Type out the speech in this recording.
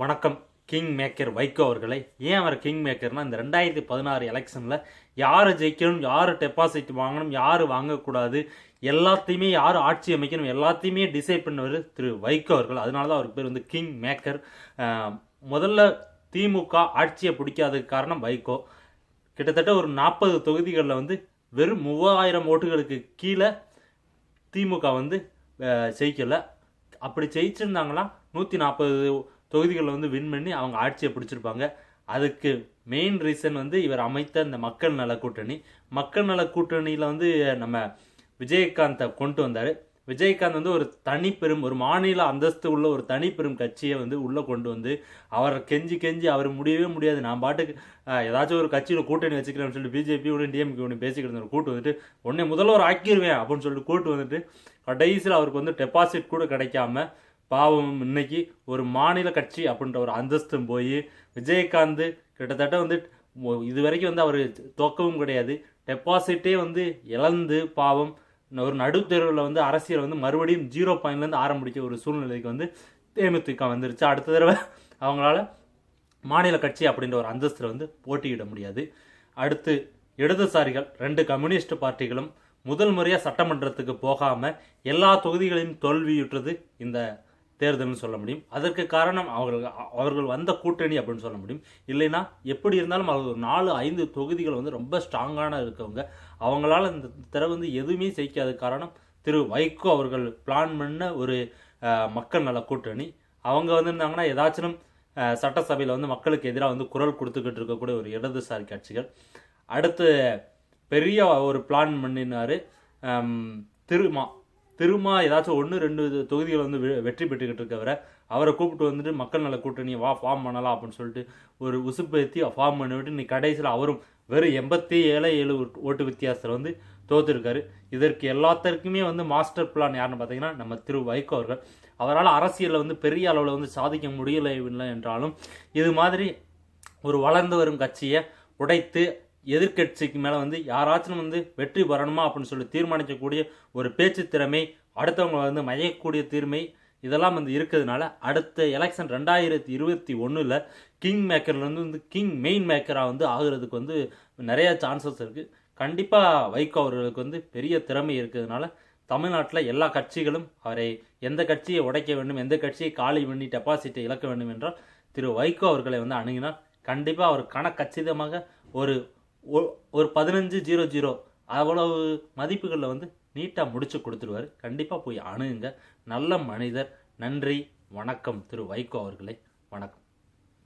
வணக்கம். King maker Vaiko அவர்களை. ஏன் அவர் கிங் மேக்கர்னா இந்த ரெண்டாயிரத்தி பதினாறு எலெக்ஷனில் யார் ஜெயிக்கணும் யார் டெபாசிட் வாங்கணும் யார் வாங்கக்கூடாது எல்லாத்தையுமே யார் ஆட்சி அமைக்கணும் எல்லாத்தையுமே டிசைட் பண்ணவர் திரு வைகோ அவர்கள். அதனால தான் அவருக்கு பேர் வந்து கிங் மேக்கர் முதல்ல திமுக ஆட்சியை பிடிக்காததுக்கு காரணம் வைகோ. கிட்டத்தட்ட ஒரு நாற்பது தொகுதிகளில் வந்து வெறும் மூவாயிரம் ஓட்டுகளுக்கு கீழே திமுக வந்து ஜெயிக்கலை. அப்படி ஜெயிச்சிருந்தாங்கன்னா நூற்றி நாற்பது தொகுதிகளில் வந்து வின் பண்ணி அவங்க ஆட்சியை பிடிச்சிருப்பாங்க. அதுக்கு மெயின் ரீசன் வந்து இவர் அமைத்த இந்த மக்கள் நல கூட்டணி. மக்கள் நல கூட்டணியில் வந்து நம்ம விஜயகாந்தை கொண்டு வந்தார். விஜயகாந்த் வந்து ஒரு தனிப்பெரும் ஒரு மாநில அந்தஸ்து உள்ள ஒரு தனிப்பெரும் கட்சியை வந்து உள்ளே கொண்டு வந்து அவரை கெஞ்சி கெஞ்சி அவர் முடியவே முடியாது. நான் பாட்டுக்கு ஏதாச்சும் ஒரு கட்சியில் கூட்டணி வச்சுக்கிறேன்னு சொல்லிட்டு பிஜேபி ஒன்று டிஎம்கே ஒன்று பேசிக்கிட்டு இருந்த கூட்டு வந்துட்டு உடனே முதல்வர் ஆக்கிடுவேன் அப்படின்னு சொல்லிட்டு கூட்டு வந்துட்டு கடைசியில் அவருக்கு வந்து டெபாசிட் கூட கிடைக்காம பாவம் இன்னைக்கு ஒரு மாநில கட்சி அப்படின்ற ஒரு அந்தஸ்தும் போய் விஜயகாந்த் கிட்டத்தட்ட வந்து இது வரைக்கும் வந்து அவர் தோக்கவும் கிடையாது. டெபாசிட்டே வந்து இழந்து பாவம். ஒரு நடுத்தேர்வில் வந்து அரசியல் வந்து மறுபடியும் ஜீரோ பாயிண்ட்லேருந்து ஆரம்பிக்க ஒரு சூழ்நிலைக்கு வந்து தேமுதிக வந்துருச்சு. அடுத்த தடவை அவங்களால மாநில கட்சி அப்படின்ற ஒரு அந்தஸ்தில் வந்து போட்டியிட முடியாது. அடுத்து இடதுசாரிகள் ரெண்டு கம்யூனிஸ்ட் பார்ட்டிகளும் முதல் முறையாக சட்டமன்றத்துக்கு போகாமல் எல்லா தொகுதிகளையும் தோல்வியுற்றது இந்த தேர்தல்னு சொல்ல முடியும். அதற்கு காரணம் அவர்கள் அவர்கள் வந்த கூட்டணி அப்படின்னு சொல்ல முடியும். இல்லைன்னா எப்படி இருந்தாலும் அவர்கள் ஒரு நாலு ஐந்து தொகுதிகள் வந்து ரொம்ப ஸ்ட்ராங்கான இருக்கவங்க. அவங்களால இந்த தடவை வந்து எதுவுமே ஜெயிக்காத காரணம் திரு வைகோ அவர்கள் பிளான் பண்ண ஒரு மக்கள் நல கூட்டணி. அவங்க வந்திருந்தாங்கன்னா ஏதாச்சும் சட்டசபையில் வந்து மக்களுக்கு எதிராக வந்து குரல் கொடுத்துக்கிட்டு இருக்கக்கூடிய ஒரு இடதுசாரி கட்சிகள். அடுத்து பெரிய ஒரு பிளான் பண்ணினாரு. திருமா திரும்ப ஏதாச்சும் ஒன்று ரெண்டு தொகுதிகள் வந்து வெ- வெற்றி பெற்றுக்கிட்டு இருக்கவரை அவரை கூப்பிட்டு வந்துட்டு மக்கள் நல கூட்டணியை வா ஃபார்ம் பண்ணலாம் அப்படின்னு சொல்லிட்டு ஒரு உசுப்பேத்தி ஃபார்ம் பண்ணிவிட்டு இன்னைக்கு கடைசியில் அவரும் வெறும் எண்பத்தி ஏழு ஏழு ஓட்டு- ஓட்டு வித்தியாசத்தில் வந்து தோத்துருக்காரு. இதற்கு எல்லாத்திற்குமே வந்து மாஸ்டர் பிளான் யாருன்னு பார்த்தீங்கன்னா நம்ம திரு வைகோ அவர்கள். அவரால் அரசியலில் வந்து பெரிய அளவில் வந்து சாதிக்க முடியலை என்றாலும் இது மாதிரி ஒரு வளர்ந்து வரும் கட்சியை உடைத்து எதிர்க்கட்சிக்கு மேலே வந்து யாராச்சும் வந்து வெற்றி பெறணுமா அப்படின்னு சொல்லி தீர்மானிக்கக்கூடிய ஒரு பேச்சு திறமை அடுத்தவங்களை வந்து மயக்கக்கூடிய தீர்மை இதெல்லாம் வந்து இருக்கிறதுனால அடுத்த எலெக்ஷன் ரெண்டாயிரத்தி இருபத்தி ஒன்றில் கிங் மேக்கர்லேருந்து வந்து கிங் மெயின் மேக்கராக வந்து ஆகிறதுக்கு வந்து நிறைய சான்சஸ் இருக்குது கண்டிப்பாக வைகோ அவர்களுக்கு வந்து பெரிய திறமை இருக்கிறதுனால தமிழ்நாட்டில் எல்லா கட்சிகளும் அவரை எந்த கட்சியை உடைக்க வேண்டும் எந்த கட்சியை காலி பண்ணி டெபாசிட்டை இழக்க வேண்டும் என்றால் திரு வைகோ அவர்களை வந்து அணுகினால் கண்டிப்பாக அவர் கணக்கச்சிதமாக ஒரு ஒரு பதினஞ்சு ஜீரோ ஜீரோ அவ்வளவு மதிப்புகளில் வந்து நீட்டாக முடிச்சு கொடுத்துருவாரு. கண்டிப்பாக போய் அணுகுங்க. நல்ல மனிதர். நன்றி. வணக்கம். திரு வைகோ அவர்களே. வணக்கம்.